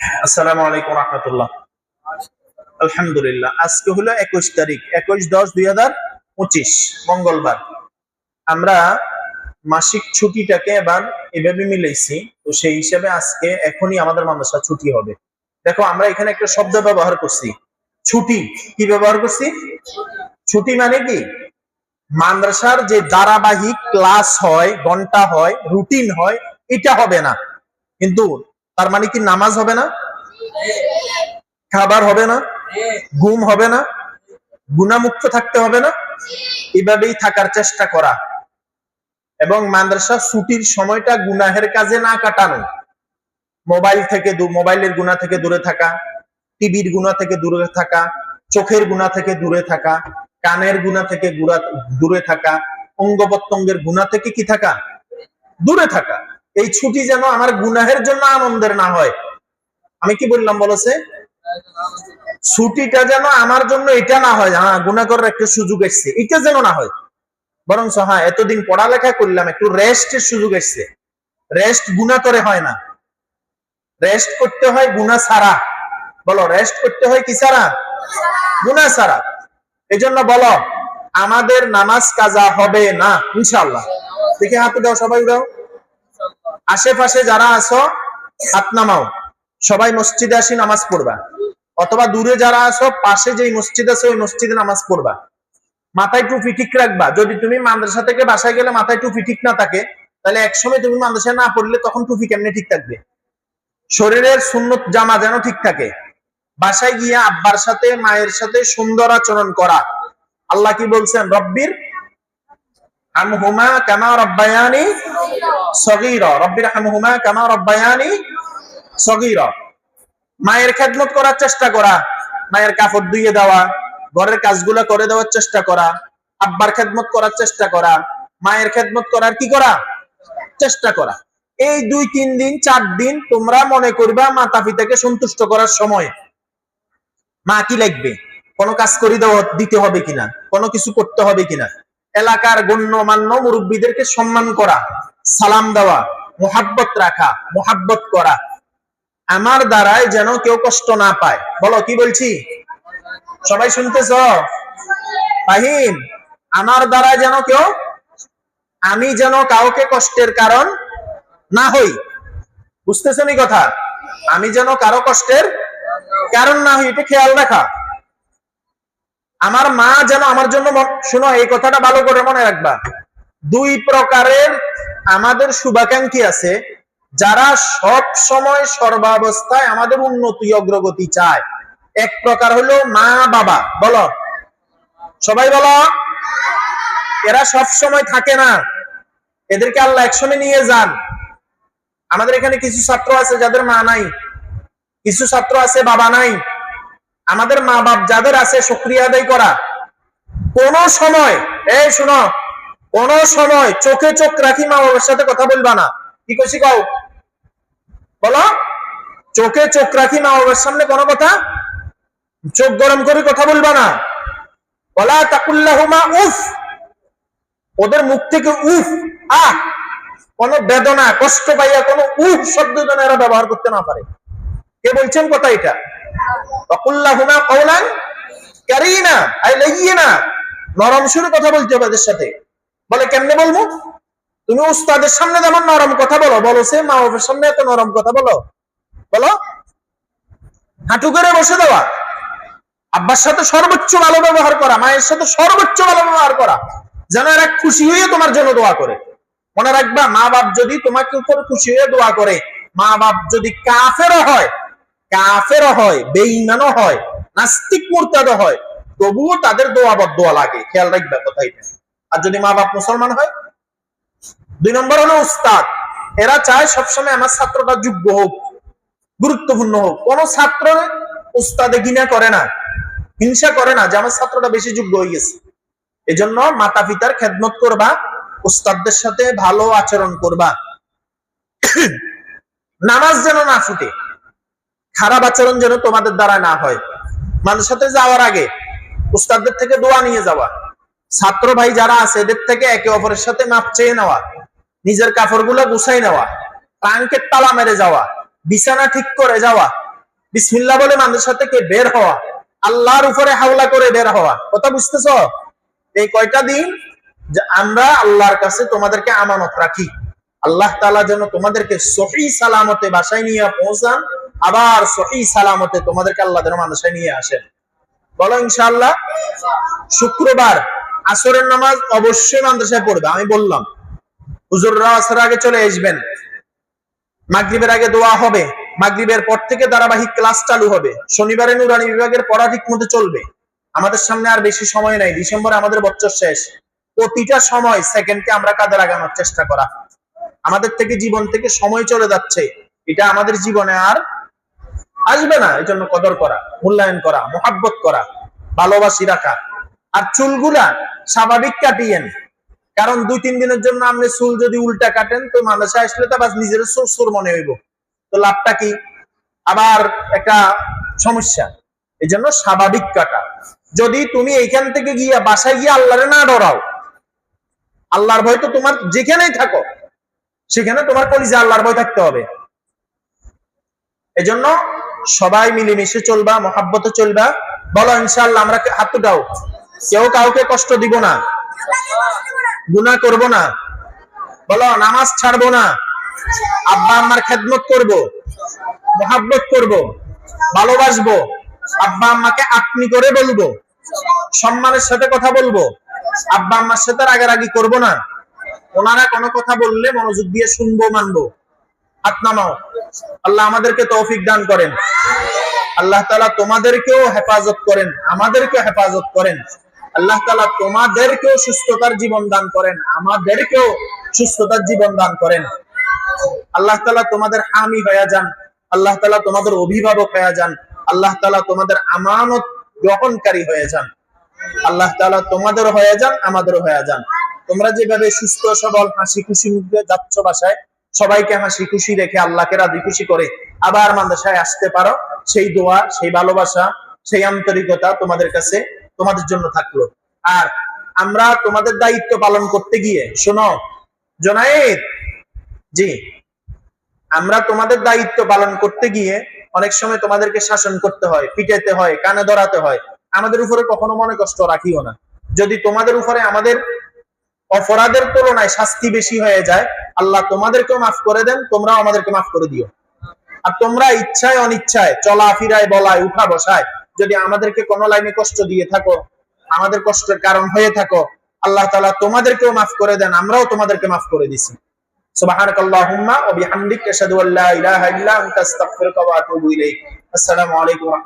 আসসালামু আলাইকুম রহমতুল্লাহ। আলহামদুলিল্লাহ, আজকে হলো একুশ তারিখ, একুশ দশ দুই হাজার পঁচিশ, মঙ্গলবার। আমরা মাসিক ছুটিটাকে এবার এভাবে মিলেছি তো সেই হিসাবে আজকে এখনই আমাদের ছুটি হবে। দেখো, আমরা এখানে একটা শব্দ ব্যবহার করছি। ছুটি, কি ব্যবহার করছি? ছুটি মানে কি? মাদ্রাসার যে ধারাবাহিক ক্লাস হয়, ঘণ্টা হয়, রুটিন হয়, এটা হবে না। কিন্তু তার মানে কি নামাজ হবে না? খাবার হবে না? ঘুম হবে না? গুণামুক্ত থাকতে হবে না? এভাবেই থাকার চেষ্টা করা। এবং মাদ্রাসা ছুটির সময়টা গুনাহের কাজে না কাটানো। মোবাইল থেকে মোবাইলের গুণা থেকে দূরে থাকা, টিভির গুণা থেকে দূরে থাকা, চোখের গুণা থেকে দূরে থাকা, কানের গুণা থেকে দূরে থাকা অঙ্গ প্রত্যঙ্গের গুণা থেকে কি থাকা? দূরে থাকা। এই ছুটি যেন আমার গুনাহের জন্য আনন্দের না হয়। আমি কি বললাম বলছে ছুটিটা যেন আমার জন্য এটা না হয়। হ্যাঁ গুণা করার একটা সুযোগ এসছে। এটা যেন না হয়। বরং হ্যাঁ এতদিন পড়ালেখা করলাম, একটু রেস্টের সুযোগ এসছে। রেস্ট গুণা করে হয় না। রেস্ট করতে হয় গুণা ছাড়া। বলো, রেস্ট করতে হয় কি ছাড়া? গুণা ছাড়া। এই জন্য বলো, আমাদের নামাজ কাজা হবে না ইনশাল্লাহ দেখে হাতে দাও সবাই দাও আশেপাশে যারা আছো, হাত নামাও। সবাই মসজিদে আসি, নামাজ পড়বা। অথবা দূরে যারা আছো, পাশে যেই মসজিদ আছে, ওই মসজিদে নামাজ পড়বা। মাথায় টুপি ঠিক রাখবা। যদি তুমি মাদ্রাসা থেকে বাসায় গেলে মাথায় টুপি ঠিক না থাকে, তাহলে একসময় তুমি মাদ্রাসায় না পড়লে তখন টুপি কেমনে ঠিক থাকবে? শরীরের সুন্নত জামা যেন ঠিক থাকে। বাসায় গিয়ে আব্বার সাথে, মায়ের সাথে সুন্দর আচরণ করা। আল্লাহ কি বলছেন? রব্বির হামহুমা কামা রব্বায়ানি সগীরা। রব্বির হামহুমা কামা রব্বায়ানি সগীরা। মায়ের খেদমত করার চেষ্টা করা, মায়ের কাপড় ধুইয়ে দেওয়া, ঘরের কাজগুলো করে দেওয়ার চেষ্টা করা, আব্বার খেদমত করার চেষ্টা করা, মায়ের খেদমত করার কি করা? চেষ্টা করা। এই দুই, তিন দিন, চার দিন তোমরা মনে করবা মাতা পিতাকে সন্তুষ্ট করার সময়। মা কি লাগবে কোনো কাজ করে দেওয়া দিতে হবে কিনা? কোনো কিছু করতে হবে কিনা? এলাকার গণ্যমান্য মুরব্বীদেরকে সম্মান করা। সালাম দেওয়া, মোহাব্বত রাখা, মোহাব্বত করা। আমার দ্বারাই যেন কেউ কষ্ট না পায়। বলো, কি বলছি? সবাই শুনতেছ? ফাহিম, আমার দ্বারা যেন কেউ, আমি যেন কাউকে কষ্টের কারণ না হই। বুঝতেছ নি কথা? আমি যেন কারও কষ্টের কারণ না হই, এটা খেয়াল রাখা। আমার মা যেন আমার জন্য, শোনো, এই কথাটা ভালো করে মনে রাখবা। দুই প্রকারের আমাদের শুভাকাঙ্ক্ষী আছে, যারা সব সময় সর্বাবস্থায় আমাদের উন্নতি অগ্রগতি চায়। এক প্রকার হলো মা, বাবা, বলো। সবাই বলো। এরা সব সময় থাকে না। এদেরকে আল্লাহ একসময় নিয়ে যান। আমাদের এখানে কিছু ছাত্র আছে যাদের মা নাই। কিছু ছাত্র আছে বাবা নাই। আমাদের মা বাপ যাদের আছে, সক্রিয় আদায় করা। কোন সময়, এই শোনো কোন সময় চোখে চোখ রাখি মা বাবার সাথে কথা বলবা না। কি কইছি কও? বলো। চোখে চোখ রাখি মা বাবার সামনে কোনো কথা? চোখ গরম করে কথা বলবা না। বলা তাকুল্লাহুমা উফ। ওদের মুখ থেকে উফ। আহ! কোন বেদনা, কষ্ট পাইয়া কোন উফ শব্দ যেন এরা ব্যবহার করতে না পারে। কে বলছেন কথা এটা? তাকুল্লাহুমা কওলান। কারীনা, আই লাইয়িনা। নরম সুরে কথা বলতে হবে এদের সাথে। বলে কেমনে বলব? তুমি উস্তাদের সামনে যেমন নরম কথা বলো বলো সে মা বাবার সামনে এত নরম কথা বলো। বলো? হাঁটু করে বসে দেওয়া। আব্বার সাথে সর্বোচ্চ ভালো ব্যবহার করা, মায়ের সাথে সর্বোচ্চ ভালো ব্যবহার করা, যেন এরা খুশি হয়ে তোমার জন্য দোয়া করে। মনে রাখবা মা বাপ যদি তোমাকে উপর খুশি হয়ে দোয়া করে মা বাপ যদি কাফেরও হয় কাফেরও হয়, বেঈমানও হয়, নাস্তিক মুরতাদও হয়, তবুও তাদের দোয়া বদোয়া লাগে। খেয়াল রাখবে কথা এটা আর যদি মা বাপ মুসলমান হয়? দুই নম্বর হলো উস্তাদ। এরা চায় সবসময় আমার ছাত্রটা যোগ্য হোক, গুরুত্বপূর্ণ হোক। কোন ছাত্র উস্তাদে ঘৃণা করে না, হিংসা করে না যে আমার ছাত্রটা বেশি যোগ্য হয়ে গেছে। এজন্য মাতা পিতার খেদমত করবা, উস্তাদদের সাথে ভালো আচরণ করবা। নামাজ যেন না ফুটে, খারাপ আচরণ যেন তোমাদের দ্বারা না হয়। মানুষের সাথে যাওয়ার আগে উস্তাদদের থেকে দোয়া নিয়ে যাওয়া। ছাত্র ভাই যারা আছে, এদের থেকে একে অপরের সাথে মাপ চেয়ে নেওয়া, নিজের কাপড়গুলো গুছাই নেওয়া টাঙ্কের তালা মেরে যাওয়া, বিছানা ঠিক করে যাওয়া, বিসমিল্লাহ বলে মানুষের সাথে কে বের হওয়া, আল্লাহর উপরে হাওলা করে বের হওয়া, কথা বুঝতেছ? এই কয়টা দিন যে আমরা আল্লাহর কাছে তোমাদেরকে আমানত রাখি। আল্লাহ তালা যেন তোমাদেরকে সহি সালামতে বাসায় নিয়ে পৌঁছান, আবার সহি সালামতে তোমাদেরকে আল্লাহ যেন মানুষে নিয়ে আসেন। বলো ইনশাআল্লাহ। শুক্রবার আসরের নামাজ অবশ্যই মাদ্রাসায় পড়বে, আমি বললাম। হুজুররা আসর আগে চলে আসবেন। মাগরিবের আগে দোয়া হবে। মাগরিবের পর থেকে ধারাবাহিক ক্লাস চালু হবে। শনিবারে নুরানি বিভাগের পড়া ঠিক মতো চলবে। আমাদের সামনে আর বেশি সময় নাই। ডিসেম্বরে আমাদের বছর শেষ। প্রতিটা সময় সেকেন্ডকে আমরা কাজে লাগানোর চেষ্টা করা। আমাদের থেকে জীবন থেকে সময় চলে যাচ্ছে। এটা আমাদের জীবনে আর আসবে না। এই জন্য কদর করা, মূল্যায়ন করা, মোহাব্বত করা, ভালোবাসি রাখা। আর চুলগুলা স্বাভাবিক কাটিয়েন কারণ দুই, তিন দিনের জন্য আপনি চুল যদি উল্টা কাটেন, তো মানুষে আসলে তো বাস নিজের সুর মনে হইব। তো লাভটা কি? আবার একটা সমস্যা। এই জন্য স্বাভাবিক কাটা। যদি তুমি এইখান থেকে গিয়ে বাসায় গিয়ে আল্লাহরে না ডরাও, আল্লাহর ভয় তো তোমার যেখানেই থাকো, সেখানে তোমার কলিজে আল্লাহর ভয় থাকতে হবে। এজন্য সবাই মিলেমিশে চলবা, মহাব্বতে চলবা। বলো ইনশাআল্লাহ, আমরা হাত উঠাও কেউ কাউকে কষ্ট দিব না। গুনাহ করব না। বলো, নামাজ ছাড়বো না। আব্বা আম্মার খেদমত করব। মহাব্বত করব। ভালোবাসবো। আব্বা আম্মাকে আপনি করে বলব। সম্মানের সাথে কথা বলব। আব্বা আম্মার সাথে রাগারাগি করব না। ওনারা কোনো কথা বললে মনোযোগ দিয়ে শুনব, মানবো। হাত নামাও। আল্লাহ আমাদেরকে তৌফিক দান করেন। আল্লাহ তালা তোমাদেরকেও হেফাজত করেন। আমাদেরকেও হেফাজত করেন। আল্লাহ তালা তোমাদেরকেও সুস্থতার জীবন দান করেন, আমাদেরকেও সুস্থতার জীবন দান করেন। আল্লাহ তালা তোমাদের হামি হয়ে যান, আল্লাহ তালা তোমাদের অভিভাবক হয়ে যান, আল্লাহ তালা তোমাদের আমানত গ্রহণকারী হয়ে যান। আল্লাহ তালা তোমাদের হয়ে যান, আমাদেরও হয়ে যান। তোমরা যেভাবে সুস্থ, সবল হাসি খুশি মুখে যাচ্ছ বাসায়, সবাইকে হাসি খুশি রেখে আল্লাহকে রাজি খুশি করে আবার মাদ্রাসায় আসতে পারো। সেই দোয়া, সেই ভালোবাসা, সেই আন্তরিকতা তোমাদের কাছে তোমাদের জন্য থাকল। আর আমরা তোমাদের দায়িত্ব পালন করতে গিয়ে, শোনো, জোনায়েদ, জি, আমরা তোমাদের দায়িত্ব পালন করতে গিয়ে অনেক সময় তোমাদেরকে শাসন করতে হয়, পিটাইতে হয়, কানে ধরাতে হয়। আমাদের উপরে কখনো মনে কষ্ট রাখিও না। যদি তোমাদের উপরে আমাদের অপরাধের তুলনায় শাস্তি বেশি হয়ে যায়, আল্লাহ তোমাদেরকেও মাফ করে দেন, তোমরাও আমাদেরকে মাফ করে দিও। আর তোমরা ইচ্ছায়, অনিচ্ছায় চলা ফিরায় বলায় উঠা বসায় যদি আমাদেরকে কোন লাইনে কষ্ট দিয়ে থাকো, আমাদের কষ্টের কারণ হয়ে থাকো, আল্লাহ তালা তোমাদেরকেও মাফ করে দেন, আমরাও তোমাদেরকে মাফ করে দিছি। সুবহানাকাল্লাহুম্মা ওয়া